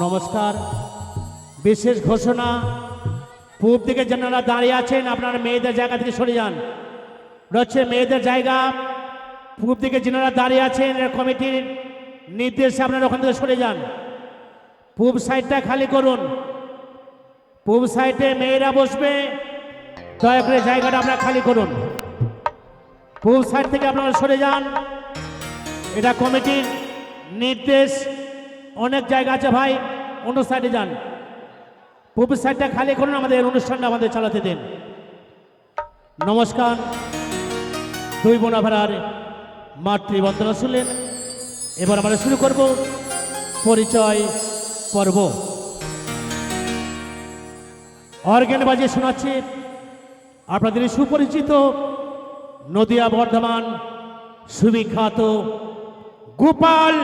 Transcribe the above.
নমস্কার। বিশেষ ঘোষণা, পূব দিকে যারা দাঁড়িয়ে আছেন, আপনারা মেয়েদের জায়গা থেকে সরে যান। হচ্ছে মেয়েদের জায়গা। পূব দিকে যারা দাঁড়িয়ে আছেন কমিটির নির্দেশে আপনারা ওখান থেকে সরে যান। পূব সাইডটা খালি করুন। পূব সাইডে মেয়েরা বসবে। দয়া করে জায়গাটা আপনারা খালি করুন। পূব সাইড থেকে আপনারা সরে যান। এটা কমিটির নির্দেশ। অনেক জায়গা আছে ভাই, অন্য সাইডে যান। পূর্ব সাইডটা খালি করুন, আমাদের অনুষ্ঠানটা আমাদের চালাতে দিন। নমস্কার। দুই বোনাভাড়ার মাতৃবন্দনা শুনলেন। এবার আমরা শুরু করব পরিচয় পর্ব। অর্গ্যান বাজিয়ে শোনাচ্ছি আপনাদের সুপরিচিত নদিয়া বর্ধমান সুবিখ্যাত গোপাল